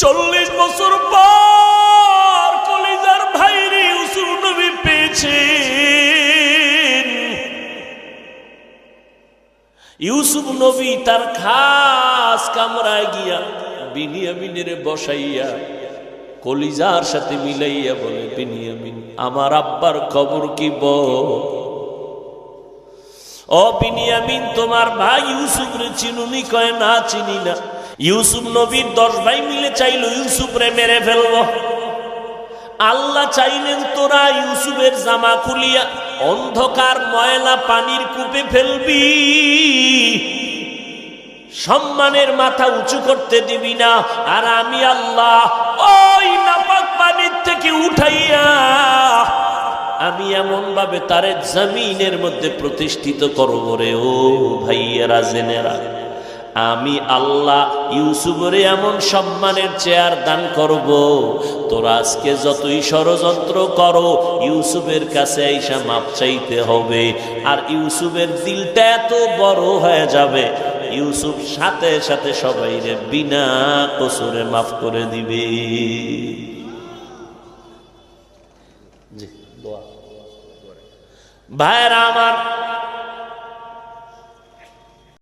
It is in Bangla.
চল্লিশ বছর পর কলিজার ভাইরে ইউসুফ নবী পেয়েছে ইউসুফ নবী তার খাস কামরায় গিয়া বিনিয়ামিনের বসাইয়া কলিজার সাথে মিলাইয়া বলে, বিনিয়ামিন, আমার আব্বার খবর কি বল ও বিনিয়ামিন, তোমার ভাই ইউসুফ রে চিনুনি কয়, না চিনি না। ইউসুফ নবীর দশ ভাই মিলে চাইলো, ইউসুফ রে, মেরে ফেলব। আল্লাহ চাইলেন, তোরা ইউসুফের জামা খুলিয়া অন্ধকার ময়লা পানির কূপে ফেলবি। সম্মানের মাথা উঁচু করতে দিবি না। আর আমি আল্লাহ ওই নাপাক পানির থেকে উঠাইয়া আমি এমন ভাবে তারে জমিনের মধ্যে প্রতিষ্ঠিত করব রে। ও ভাইয়েরা, জেনেরা। আমি আল্লাহ ইউসুফরে এমন সম্মানের চেয়ার দান করব। তোরা আজকে যতই ষড়যন্ত্র করো, ইউসুফের কাছে আইসা মাপ চাইতে হবে। আর ইউসুফের দিলটা এত বড় হয়ে যাবে, ইউসুফ সাথে সাথে সবাই সবাইরে বিনা কসুরে মাফ করে দিবে। ভাইরা আমার